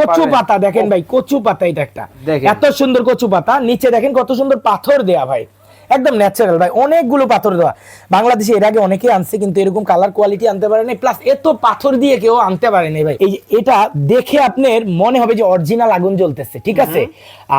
কচু পাতা দেখেন ভাই কচু পাতা এটা একটা। এত সুন্দর কচু পাতা নিচে দেখেন কত সুন্দর পাথর দেয়া ভাই। একদম ন্যাচারাল ভাই অনেকগুলো পাথর দেওয়া। বাংলাদেশে এর আগে অনেকেই আনছে কিন্তু এরকম কালার কোয়ালিটি আনতে পারে নাই প্লাস এত পাথর দিয়ে কেউ আনতে পারে নাই ভাই। এই যে এটা দেখে আপনার মনে হবে যে অরিজিনাল আগুন জ্বলতেছে ঠিক আছে?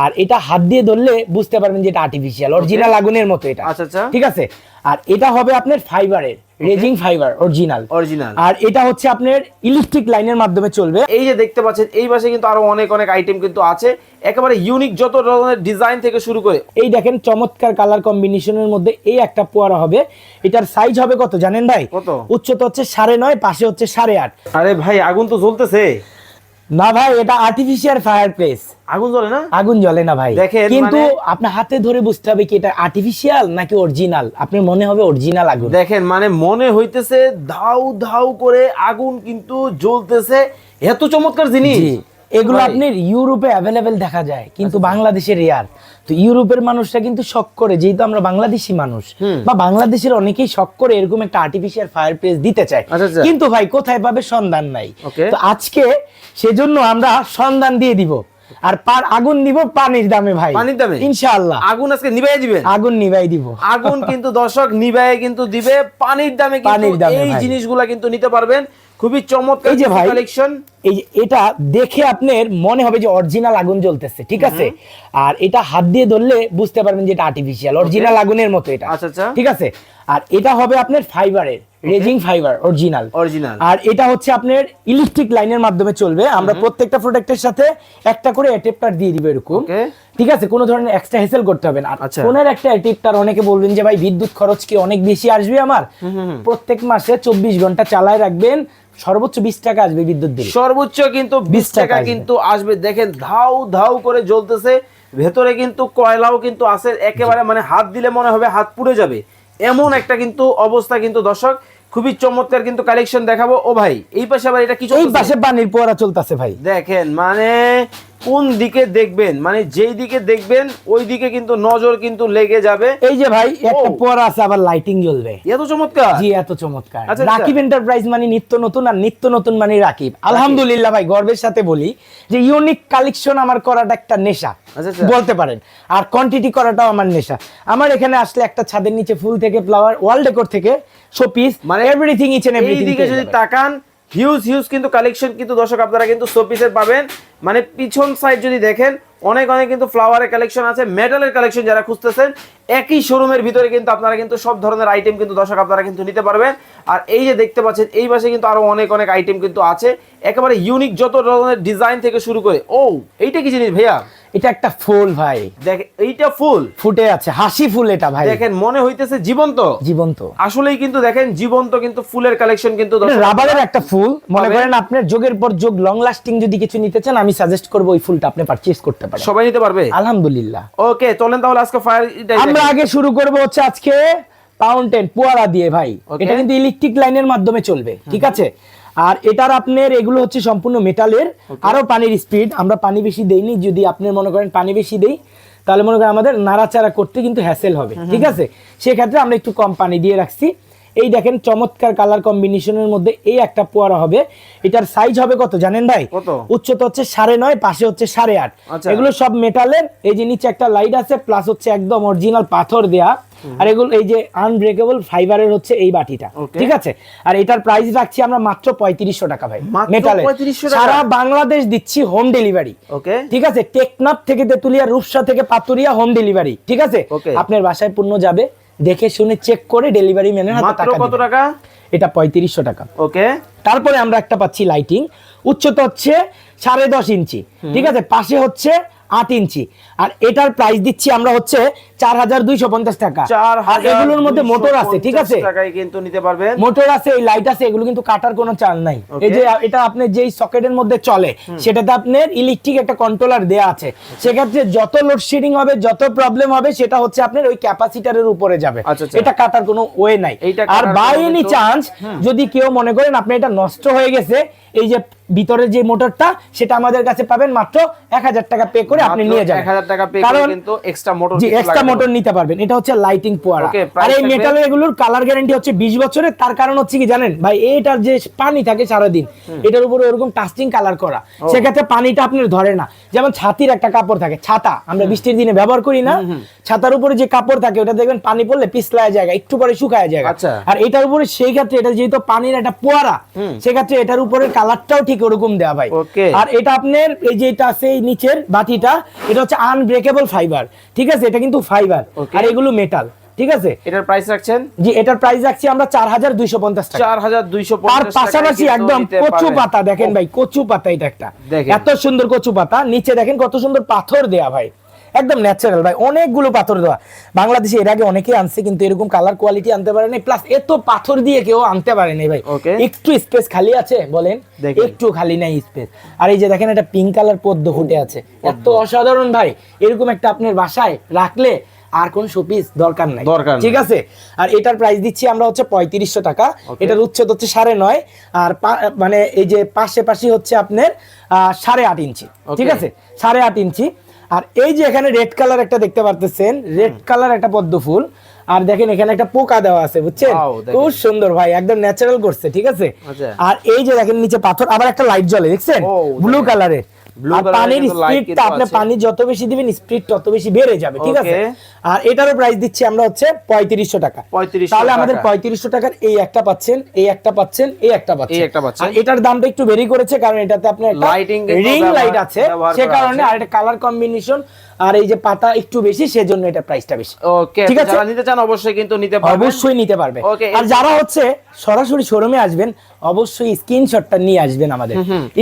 আর এটা হাত দিয়ে ধরলে বুঝতে পারবেন যে এটা আর্টিফিশিয়াল অরিজিনাল আগুনের মতো এটা। আচ্ছা, আচ্ছা। ঠিক আছে? আর এটা হবে আপনার ফাইবারের রেজিং ফাইবার অরিজিনাল অরিজিনাল আর এটা হচ্ছে আপনার ইলেকট্রিক লাইনের মাধ্যমে চলবে। এই যে দেখতে পাচ্ছেন এই পাশে কিন্তু আরও অনেক অনেক আইটেম কিন্তু আছে। একেবারে ইউনিক যত ধরনের ডিজাইন থেকে শুরু করে। এই দেখেন চমৎকার কালার কম্বিনেশনের মধ্যে এই একটা পোয়ারা হবে। এটার সাইজ হবে কত জানেন ভাই? কত? উচ্চতা হচ্ছে সাড়ে নয় পাশে হচ্ছে সাড়ে আট। আরে ভাই আগুন তো জ্বলতেছে। না ভাই এটা আর্টিফিশিয়াল ফায়ার প্লেস আগুন জ্বলে না? আগুন জ্বলে না ভাই। দেখেন, কিন্তু মানে- আপনার হাতে ধরে বুঝতে হবে কি এটা আর্টিফিশিয়াল নাকি অরিজিনাল আপনার মনে হবে অরিজিনাল আগুন। দেখেন মানে মনে হইতেছে ধাউ ধাউ করে আগুন কিন্তু জ্বলতেছে। এত চমৎকার জিনিস। এগুলো আপনার ইউরোপে অ্যাভেলেবেল দেখা যায় কিন্তু বাংলাদেশে রেয়ার তো ইউরোপের মানুষরা কিন্তু শখ করে যেহেতু আমরা বাংলাদেশি মানুষ বা বাংলাদেশের অনেকেই শখ করে এরকম একটা আর্টিফিশিয়াল ফায়ার প্লেস দিতে চায়। আচ্ছা, আচ্ছা। কিন্তু ভাই কোথায় পাবে সন্ধান নাই। তো আজকে সেজন্য আমরা সন্ধান দিয়ে দিব। আর পার আগুন নিব পানির দামে ভাই। পানির দামে? ইনশাআল্লাহ। আগুন আজকে নিভাই দিবেন? আগুন নিভাই দিব। আগুন কিন্তু দর্শক নিভাই কিন্তু দিবে পানির দামে কিন্তু এই। জিনিসগুলা কিন্তু নিতে পারবেন। খুবই চমৎকার এই যে ভাই কালেকশন এই যে এটা দেখে আপনার মনে হবে যে অরিজিনাল আগুন জ্বলতেছে ঠিক আছে? আর এটা হাত দিয়ে ধরলে বুঝতে পারবেন যে এটা আর্টিফিশিয়াল অরিজিনাল আগুনের মতো এটা। আচ্ছা, আচ্ছা। ঠিক আছে? আর এটা হবে আপনার ফাইবারের রেজিং ফাইবার অরিজিনাল অরিজিনাল আর এটা হচ্ছে আপনার ইলেকট্রিক লাইনের মাধ্যমে চলবে। আমরা প্রত্যেকটা প্রোডাক্টের সাথে একটা করে অ্যাডাপ্টার দিয়ে দিব এরকম. ঠিক আছে? কোনো ধরনের এক্সট্রা হেসেল করতে হবে না। আচ্ছা। ফোনের একটা অ্যাডাপ্টার অনেকে বলবেন যে ভাই বিদ্যুৎ খরচ কি অনেক বেশি আসবে আমার? প্রত্যেক মাসে চব্বিশ ঘণ্টা চালায় রাখবেন। সর্বোচ্চ বিশ টাকা আসবে বিদ্যুৎ বিল। সর্বোচ্চ কিন্তু 20 বিশ টাকা টাকা কিন্তু আসবে। দেখেন ধাউ ধাউ করে জ্বলতেছে। ভেতরে কিন্তু কয়লাও কিন্তু আছে। একেবারে মানে হাত দিলে মনে হবে হাত পুড়ে যাবে। এমন একটা কিন্তু অবস্থা কিন্তু দর্শক। খুবই চমৎকার কিন্তু কালেকশন দেখাবো ও ভাই এই পাশে আবার এটা কিছু এই? পাশে পানির পোয়ারা চলতেছে ভাই দেখেন মানে কোন দিকে দেখবেন? মানে যেই দিকে দেখবেন ওই দিকে কিন্তু নজর কিন্তু লেগে যাবে। এই যে ভাই একটা ও। পোয়ারা আছে আবার লাইটিং জ্বলবে। এত চমৎকার? জি এত চমৎকার। আচ্ছা, আচ্ছা। রাকিব এন্টারপ্রাইজ মানে নিত্য নতুন আর নিত্য নতুন মানে রাকিব। আলহামদুলিল্লাহ ভাই গর্বের সাথে বলি যে ইউনিক কালেকশন আমার করাটা একটা নেশা। আচ্ছা। বলতে পারেন। আর কোয়ান্টিটি করাটাও আমার নেশা। আমার এখানে আসলে একটা ছাদের নিচে ফুল থেকে ফ্লাওয়ার ওয়াল ডেকোর থেকে শোপিস মানে এভরিথিং ইচ এন্ড এভরিথিং দিকে যদি তাকান হিউজ হিউজ কিন্তু কালেকশন কিন্তু দর্শক আপনারা কিন্তু শোপিসের পাবেন। মানে পিছন সাইড যদি দেখেন অনেক অনেক কিন্তু ফ্লাওয়ারের কালেকশন আছে মেটালের কালেকশন যারা খুঁজতেছেন একই শোরুমের ভিতরে কিন্তু আপনারা কিন্তু সব ধরনের আইটেম কিন্তু দর্শক আপনারা কিন্তু নিতে পারবেন। আর এই যে দেখতে পাচ্ছেন এই পাশে কিন্তু আরও অনেক অনেক আইটেম কিন্তু আছে। একেবারে ইউনিক যত ধরনের ডিজাইন থেকে শুরু করে ও এইটা কি জিনিস ভাইয়া? এটা একটা ফুল ভাই। দেখ এইটা ফুল? ফুটে আছে হাসি ফুল এটা ভাই। দেখেন মনে হইতেছে জীবন্ত? জীবন্ত। আসলেই কিন্তু দেখেন জীবন্ত কিন্তু ফুলের কালেকশন কিন্তু রাবারের একটা ফুল। মনে করেন আপনার যোগের পর যোগ লং লাস্টিং যদি কিছু নিতে চান আমি সাজেস্ট করব ওই ফুলটা আপনি পারচেজ করতে পারেন সবাই নিতে পারবে? আলহামদুলিল্লাহ। ওকে চলেন তাহলে আজকে ফায়ার আমরা আগে শুরু করব হচ্ছে আজকে ফাউন্টেন পোয়ারা দিয়ে ভাই। এটা কিন্তু ইলেকট্রিক লাইনের মাধ্যমে চলবে ঠিক আছে? আর এটার আপনার এগুলো হচ্ছে সম্পূর্ণ মেটালের আরও পানির স্পিড আমরা পানি বেশি দেইনি যদি আপনি মনে করেন পানি বেশি দেই তাহলে মনে করেন আমাদের নাড়াচাড়া করতে কিন্তু হ্যাসেল হবে ঠিক আছে? সেক্ষেত্রে আমরা একটু কম পানি দিয়ে রাখছি। এই দেখেন চমৎকার কালার কম্বিনেশনের মধ্যে এই একটা পোয়ারা হবে। এটার সাইজ হবে কত জানেন ভাই? উচ্চতা হচ্ছে সাড়ে নয় পাশে হচ্ছে সাড়ে আট। আচ্ছা। এগুলো সব মেটালের এই যে নিচে একটা লাইট আছে প্লাস হচ্ছে একদম অরিজিনাল পাথর দেয়া। আর এগুলো এই যে আনব্রেকেবল ফাইবারের হচ্ছে এই বাটিটা। ঠিক আছে? আর এটার প্রাইস রাখছি আমরা মাত্র পঁয়ত্রিশশো টাকা ভাই। মেটালের সারা বাংলাদেশ দিচ্ছি হোম ডেলিভারি ওকে ঠিক আছে? টেকনাফ থেকে তেতুলিয়া রূপসা থেকে পাতুরিয়া হোম ডেলিভারি ঠিক আছে? আপনার বাসায় পূর্ণ যাবে। দেখে শুনে চেক করে ডেলিভারি ম্যানের হাতে টাকা কত টাকা? এটা পঁয়ত্রিশশো টাকা। ওকে। তারপরে আমরা একটা পাচ্ছি লাইটিং উচ্চতা হচ্ছে সাড়ে দশ ইঞ্চি। ঠিক আছে? পাশে হচ্ছে আট ইঞ্চি। আর এটার প্রাইস দিচ্ছি আমরা হচ্ছে চার হাজার দুইশো পঞ্চাশ টাকা। আর এগুলোর মধ্যে মোটর আছে ঠিক আছে? কিন্তু নিতে পারবেন। মোটর আছে এই লাইট আছে এগুলো কিন্তু কাটার কোনো চাল নাই। এই যে এটা আপনার যেই সকেটের মধ্যে চলে সেটাতে আপনার ইলেকট্রিক একটা কন্ট্রোলার দেয়া আছে। সেক্ষেত্রে যত লোডশেডিং হবে যত প্রবলেম হবে সেটা হচ্ছে আপনার ওই ক্যাপাসিটারের উপরে যাবে। আচ্ছা, আচ্ছা। এটা কাটার কোনো ওয়ে নাই। আর বাই এনি চান্স যদি কেউ মনে করেন আপনি এটা নষ্ট হয়ে গেছে এই যে ভিতরের যে মোটরটা সেটা আমাদের কাছে পাবেন মাত্র এক হাজার টাকা পে করে আপনি নিয়ে যাবেন। 1000 টাকা pay করে কিন্তু extra motor জি এক্সট্রা মোটর নিতে পারবেন। এটা হচ্ছে লাইটিং পোয়ারা। আর এই? মেটালের এগুলোর কালার গ্যারান্টি হচ্ছে বিশ বছরের। তার কারণ হচ্ছে কি জানেন? ভাই এটার যে পানি থাকে সারাদিন এটার উপরে ওরকম টাস্টিং কালার করা। সেক্ষেত্রে পানিটা আপনার ধরে না। যেমন ছাতির একটা কাপড় থাকে ছাতা। আমরা বৃষ্টির দিনে ব্যবহার করি না। ছাতার উপরে যে কাপড় থাকে ওটা দেখবেন পানি পড়লে পিছলায় জায়গা একটু পরে শুকায় জায়গা। আচ্ছা। আর এটার উপরে সেই ক্ষেত্রে এটা যেহেতু পানির একটা পোয়ারা সেক্ষেত্রে এটার উপরে কালারটাও ঠিক ওরকম দেওয়া ভাই। আর এটা আপনার এই যে এটা আছে এই নিচের বাটিটা এটা হচ্ছে আনব্রেকেবল ফাইবার ঠিক আছে? এটা কিন্তু ফাইবার আর এগুলো মেটাল ঠিক আছে? এটার প্রাইস রাখছেন? জি এটার প্রাইস রাখছি আমরা চার হাজার দুইশো পঞ্চাশ টাকা। চার হাজার দুইশো তার পাশাপাশি একদম কচু পাতা দেখেন ভাই কচু পাতা এটা একটা। এত সুন্দর কচু পাতা। নিচে দেখেন কত সুন্দর পাথর দেয়া ভাই। একদম ন্যাচারাল ভাই অনেকগুলো পাথর দেওয়া। বাংলাদেশে এর আগে অনেকেই আনছে কিন্তু এরকম কালার কোয়ালিটি আনতে পারে নাই প্লাস এত পাথর দিয়ে কেউ আনতে পারে নাই ভাই। একটু স্পেস খালি আছে বলেন একটু খালি নাই স্পেস আর এই যে দেখেন একটা পিঙ্ক কালার পদ্ম ফুটে আছে। এত অসাধারণ ভাই এরকম একটা আপনার বাসায় রাখলে আর কোন শোপিস দরকার নাই। দরকার ঠিক আছে? আর এটার প্রাইস দিচ্ছি আমরা হচ্ছে পঁয়ত্রিশশো টাকা। এটার উচ্চতা হচ্ছে সাড়ে নয় আর মানে এই যে পাশে পাশে হচ্ছে আপনার আহ, সাড়ে আট ইঞ্চি। ঠিক আছে? সাড়ে আট ইঞ্চি। আর এই যে এখানে রেড কালার একটা দেখতে পারতেছেন রেড কালার একটা পদ্ম ফুল। আর দেখেন এখানে একটা পোকা দেওয়া আছে বুঝছেন? খুব সুন্দর ভাই একদম ন্যাচারাল করছে ঠিক আছে? আচ্ছা। আর এই যে দেখেন নিচে পাথর আবার একটা লাইট জ্বলে দেখছেন? ব্লু কালারের আর পানির স্পিডটা আপনি পানি যত বেশি দিবেন স্পিড তত বেশি বেড়ে যাবে ঠিক আছে? আর এটারও প্রাইস দিচ্ছি আমরা হচ্ছে পঁয়ত্রিশশো টাকা। তাহলে আমাদের পঁয়ত্রিশশো টাকার এই একটা পাচ্ছেন এই একটা পাচ্ছেন এই একটা পাচ্ছেন। আর এটার দামটা একটু করেছে কারণ এটাতে আপনার কিন্তু রিং লাইট আছে। সে কারণে। আর এটা কালার কম্বিনেশন আর এই যে পাতা একটু বেশি সেজন্য এটা প্রাইসটা বেশি। ওকে ঠিক আছে? যারা নিতে চান অবশ্যই কিন্তু নিতে পারবেন। অবশ্যই নিতে পারবে। আর যারা হচ্ছে সরাসরি শোরুমে আসবেন অবশ্যই স্ক্রিনশটটা নিয়ে আসবেন আমাদের।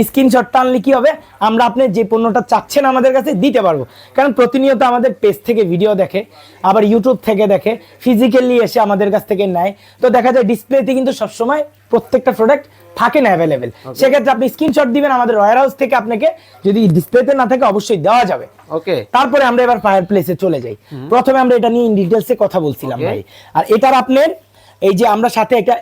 স্ক্রিনশটটা আনলে কি হবে? আমরা আপনি যে পণ্যটা চাচ্ছেন আমাদের কাছে দিতে পারব। কারণ প্রতিনিয়ত আমাদের পেজ থেকে ভিডিও দেখে আবার ইউটিউব থেকে দেখে ফিজিক্যালি এসে আমাদের কাছ থেকে নেয়। তো দেখা যায় ডিসপ্লেতে কিন্তু সবসময় প্রত্যেকটা প্রোডাক্ট থাকে না অ্যাভেলেবেল সেক্ষেত্রে আপনি স্ক্রিনশট দিবেন আমাদের ওয়ার হাউস থেকে আপনাকে। যদি ডিসপ্লেতে না থাকে অবশ্যই দেওয়া যাবে। ওকে তারপরে আমরা এবার ফায়ার প্লেসে চলে যাই। প্রথমে আমরা এটা নিয়ে ইন ডিটেলসে কথা বলছিলাম ভাই। আর এটার আপনার এই যে আমরা সাথে একটা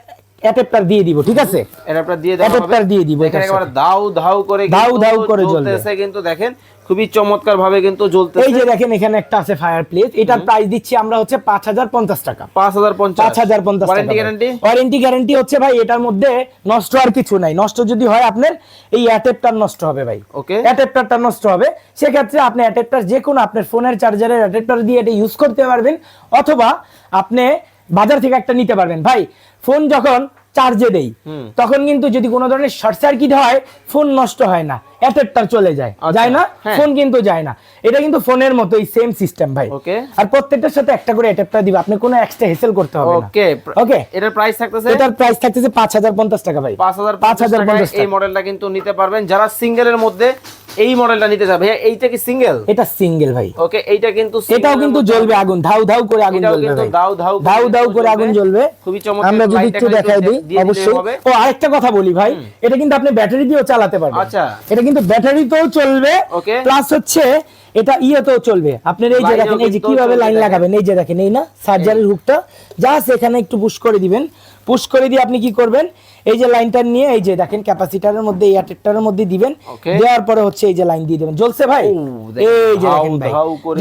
অ্যাডাপ্টার দিয়ে দিব ঠিক আছে? আপনার দিয়ে Adapter হবে। দিয়ে দিব একেবারে। দাউ ধাউ করে কিন্তু দাউ করে জ্বলতেছে কিন্তু দেখেন খুবই চমৎকার ভাবে কিন্তু জ্বলতেছে। এই যে দেখেন এখানে একটা আছে ফায়ার প্লেস এটার প্রাইস দিচ্ছি আমরা হচ্ছে পাঁচ হাজার পঞ্চাশ টাকা। পাঁচ হাজার পঞ্চাশ। পাঁচ হাজার পঞ্চাশ ওয়ারেন্টি গ্যারান্টি ওয়ারেন্টি গ্যারান্টি হচ্ছে ভাই এটার মধ্যে নষ্ট আর কিছু নাই। নষ্ট যদি হয় আপনার এই অ্যাডাপ্টার নষ্ট হবে ভাই। ওকে অ্যাডাপ্টারটা নষ্ট হবে। সেক্ষেত্রে আপনি অ্যাডাপ্টার যে কোনো আপনার ফোনের চার্জারের অ্যাডাপ্টার দিয়ে এটা ইউজ করতে পারবেন। অথবা আপনি বাজার থেকে একটা নিতে পারবেন। ভাই ফোন যখন চার্জে দেই তখন কিন্তু যদি কোনো ধরনের শর্ট সার্কিট হয় ফোন নষ্ট হয় না। অ্যাডাপ্টার চলে যায়। আচ্ছা, যায় না হ্যাঁ। ফোন কিন্তু যায় না। এটা কিন্তু ফোনের মতোই সেম সিস্টেম ভাই। Okay. আর প্রত্যেকটার সাথে একটা করে অ্যাডাপ্টার দিবে। আপনি কোনো এক্সট্রা হেসেল করতে হবে না। ওকে ওকে এটার প্রাইস থাকতেছে? এটার প্রাইস থাকতেছে পাঁচ হাজার পঞ্চাশ টাকা ভাই। পাঁচ হাজার পাঁচ হাজার পঞ্চাশ এই মডেলটা কিন্তু নিতে পারবেন। যারা সিঙ্গেলের মধ্যে এই মডেলটা নিতে যাবে ভাইয়া, এইটা কি সিঙ্গেল? এটা সিঙ্গেল ভাই। ওকে এইটা কিন্তু এটাও কিন্তু জ্বলবে আগুন ধাউ ধাউ করে আগুন জ্বলবে ভাই। ধাউ ধাউ ধাউ দাউ করে আগুন জ্বলবে। খুবই চমৎকার আমরা যদি একটু দেখাই দিই অবশ্যই। ও আরেকটা কথা বলি ভাই। এটা কিন্তু আপনি ব্যাটারি দিয়েও চালাতে পারবেন। আচ্ছা। এটা কিন্তু ব্যাটারি ব্যাটারিতেও চলবে। ওকে। প্লাস হচ্ছে এটা ইয়েতেও চলবে। আপনার এই যে দেখেন এই যে কীভাবে লাইন লাগাবেন এই যে দেখেন এই না চার্জারের হুকটা জাস্ট এখানে একটু পুশ করে দিবেন। পুশ করে দিয়ে আপনি কি করবেন? এই যে লাইনটা নিয়ে এই যে দেখেন ক্যাপাসিটারের মধ্যে এই অ্যাডাপ্টারের মধ্যে দিবেন। দেওয়ার পরে হচ্ছে এই যে লাইন দিয়ে দিবেন। জ্বলছে ভাই? এই যে দেখেন ভাই।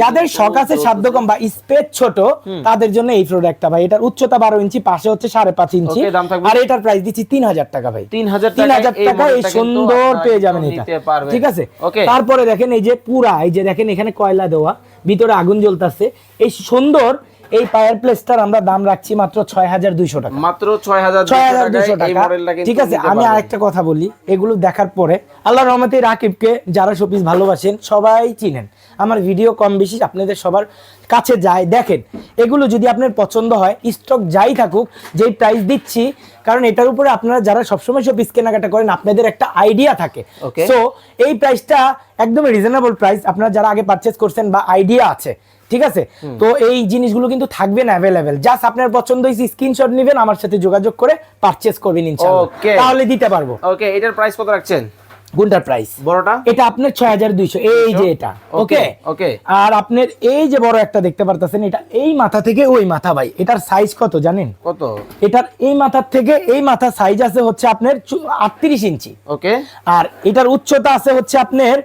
যাদের শখ আছে সাধ্য কম বা স্পেস ছোট তাদের জন্য এই প্রোডাক্টটা ভাই। এটার উচ্চতা বারো ইঞ্চি পাশে হচ্ছে সাড়ে পাঁচ ইঞ্চি? আর এটার প্রাইস দিচ্ছি তিন হাজার টাকা ভাই। তিন হাজার তিন হাজার টাকা এই সুন্দর পেয়ে যাবেন এটা। ঠিক আছে? তারপরে দেখেন এই যে পুরা এই যে দেখেন এখানে কয়লা দেওয়া। ভিতরে আগুন জ্বলতেছে। এই সুন্দর এই ফায়ার প্লেসটার আমরা দাম রাখছি মাত্র ছয় হাজার দুইশো টাকা। মাত্র ছয় হাজার ছয় হাজার দুইশো টাকা। ঠিক আছে আমি। আরেকটা কথা বলি এগুলো দেখার পরে আল্লাহ রহমতে রাকিবকে যারা শোপিস ভালোবাসেন সবাই চিনেন। আমার ভিডিও কম বেশি আপনাদের সবার কাছে যায়। দেখেন এগুলো যদি আপনার পছন্দ হয় স্টক যাই থাকুক যেই প্রাইস দিচ্ছি কারণ এটার উপরে আপনারা যারা সবসময় শোপিস কেনাকাটা করেন আপনাদের একটা আইডিয়া থাকে. সো এই প্রাইসটা একদম রিজনেবল প্রাইস আপনারা যারা আগে পারচেস করছেন বা আইডিয়া আছে ঠিক আছে? তো এই জিনিসগুলো কিন্তু থাকবে না অ্যাভেলেবেল জাস্ট আপনার পছন্দ হয়েছে স্ক্রিনশট নেবেন আমার সাথে যোগাযোগ করে পারচেস করবেন ইনশাআল্লাহ. তাহলে দিতে পারব। ওকে এটার প্রাইস কত রাখছেন? কোনটার প্রাইস বড়টা? এটা আপনার ছয় হাজার দুইশো এই যে এটা ওকে ওকে আর আপনার এই যে বড় একটা দেখতে পারতেছেন এটা এই মাথা থেকে ওই মাথা ভাই। এটার সাইজ কত জানেন? কত? এটার এই মাথার থেকে এই মাথা সাইজ আছে হচ্ছে আপনার আটত্রিশ ইঞ্চি। ওকে আর এটার উচ্চতা আছে হচ্ছে আপনার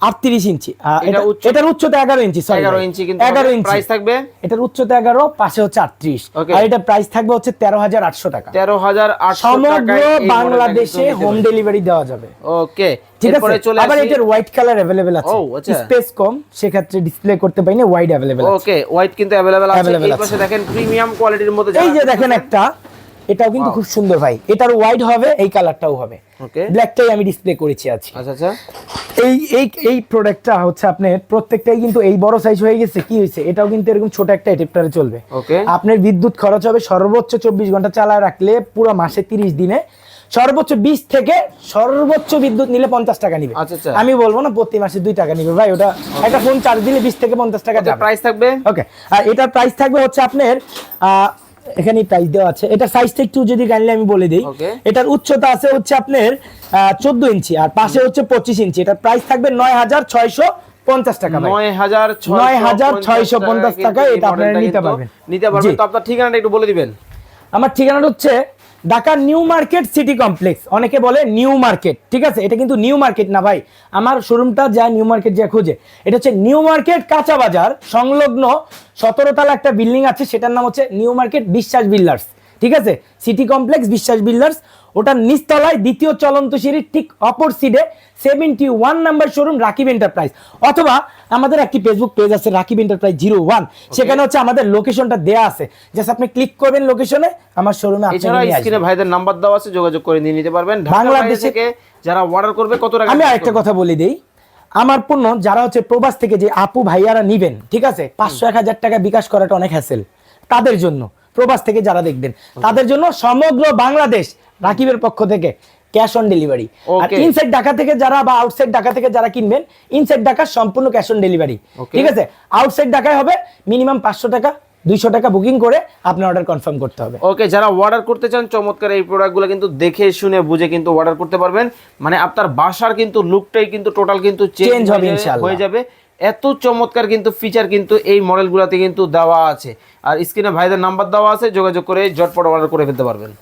আটত্রিশ ইঞ্চি। এটা এটা- এটার উচ্চতা এগারো ইঞ্চি এগারো ইঞ্চি এগারো ইঞ্চি। প্রাইস থাকবে? এটার উচ্চতা এগারো পাশে হচ্ছে আটত্রিশ. আর এটার প্রাইস থাকবে হচ্ছে তেরো হাজার আটশো টাকা। তেরো হাজার সমগ্র বাংলাদেশে হোম ডেলিভারি দেওয়া যাবে। ওকে ঠিক আছে? আবার এটার হোয়াইট কালার অ্যাভেলেবেল আছে। ও, আচ্ছা। স্পেস কম সেক্ষেত্রে ডিসপ্লে করতে পারি না হোয়াইট আছে। ওকে হোয়াইট কিন্তু অ্যাভেলেবেল আছে। এই পাশে দেখেন প্রিমিয়াম কোয়ালিটির মধ্যে এই যে দেখেন একটা এটাও কিন্তু খুব সুন্দর ভাই। এটার হোয়াইট হবে এই কালারটাও হবে। ওকে ব্ল্যাকটাই আমি ডিসপ্লে করেছি আছি আচ্ছা আচ্ছা। এই এই এই প্রোডাক্টটা হচ্ছে আপনার প্রত্যেকটাই কিন্তু এই বড় সাইজ হয়ে গেছে কি হয়েছে? এটাও কিন্তু এরকম ছোট একটা এডাপ্টারে চলবে। ওকে আপনার বিদ্যুৎ খরচ হবে সর্বোচ্চ চব্বিশ ঘণ্টা চালায় রাখলে পুরো মাসে তিরিশ দিনে সর্বোচ্চ বিশ থেকে সর্বোচ্চ বিদ্যুৎ নিলে পঞ্চাশ টাকা নিবে। আচ্ছা, আচ্ছা। আমি বলব না প্রতি মাসে দুই টাকা নিবে ভাই ওটা একটা ফোন চার্জ দিলে বিশ থেকে পঞ্চাশ টাকা প্রাইস থাকবে? ওকে আর এটার প্রাইস থাকবে হচ্ছে আপনার আহ, এখানে প্রাইস দেওয়া আছে। এটা সাইজটা একটু যদি কাইন্ডলি আমি বলে দিই। এটার উচ্চতা আছে হচ্ছে আপনার চোদ্দ ইঞ্চি আর পাশে হচ্ছে পঁচিশ ইঞ্চি। এটার প্রাইস থাকবে নয় হাজার ছয়শো পঞ্চাশ টাকা নয় হাজার নয় হাজার ছয়শো পঞ্চাশ টাকা এটা আপনারা নিতে পারবেন। নিতে পারবেন। তো আপনার ঠিকানাটা একটু বলে দিবেন। আমার ঠিকানাটা হচ্ছে Dhaka new market city complex. অনেকে বলে নিউ মার্কেট। ঠিক আছে? এটা কিন্তু নিউ মার্কেট না ভাই। আমার শোরুমটা যা নিউ মার্কেট যা খুঁজে। এটা হচ্ছে নিউ মার্কেট কাঁচা বাজার, সংলগ্ন সতেরো তলা একটা বিল্ডিং আছে, সেটার নাম হচ্ছে নিউ মার্কেট বিশ্বাস বিল্ডার্স। ঠিক আছে? সিটি কমপ্লেক্স বিশ্বাস বিল্ডার্স ওটার নিচতলায় দ্বিতীয় চলন্ত সিঁড়ির ঠিক অপর সিডে seventy one number showroom Rakib enterprise অথবা আমাদের একটি ফেসবুক পেজ আছে রাকিব এন্টারপ্রাইজ জিরো ওয়ান সেখানে হচ্ছে আমাদের লোকেশনটা দেয়া আছে। জাস্ট আপনি ক্লিক করবেন লোকেশনে আমার শোরুমে এছাড়া স্ক্রিনে ভাইদের নাম্বার দেওয়া আছে যোগাযোগ করে নিয়ে নিতে পারবেন। বাংলাদেশে- থেকে যারা অর্ডার করবে কত টাকা আমি আরেকটা কথা বলে দিই। আমার পণ্য যারা হচ্ছে প্রবাস থেকে যে আপু ভাইয়ারা নিবেন ঠিক আছে? পাঁচশো এক হাজার টাকা বিকাশ করাটা অনেক হ্যাসেল তাদের জন্য। প্রবাস থেকে যারা দেখবেন তাদের জন্য সমগ্র বাংলাদেশ রাকিবের পক্ষ থেকে ক্যাশ অন ডেলিভারি আর ইনসাইড ঢাকা থেকে যারা বা আউটসাইড ঢাকা থেকে যারা কিনবেন ইনসাইড ঢাকা সম্পূর্ণ ক্যাশ অন ডেলিভারি ঠিক আছে? আউটসাইড ঢাকায় হবে মিনিমাম পাঁচশো টাকা দুইশো টাকা বুকিং করে আপনার অর্ডার কনফার্ম করতে হবে। ওকে যারা অর্ডার করতে চান চমৎকার এই প্রোডাক্টগুলো কিন্তু দেখে শুনে বুঝে কিন্তু অর্ডার করতে পারবেন। মানে আপনার বাসার কিন্তু লুকটাই কিন্তু টোটাল কিন্তু চেঞ্জ হবে ইনশাআল্লাহ। হয়ে যাবে। এত চমৎকার কিন্তু ফিচার কিন্তু এই মডেলগুলোতে কিন্তু দেওয়া আছে। আর স্ক্রিনে ভাইদের নাম্বার দেওয়া আছে, যোগাযোগ করে জটপট অর্ডার করে ফেলতে পারবেন।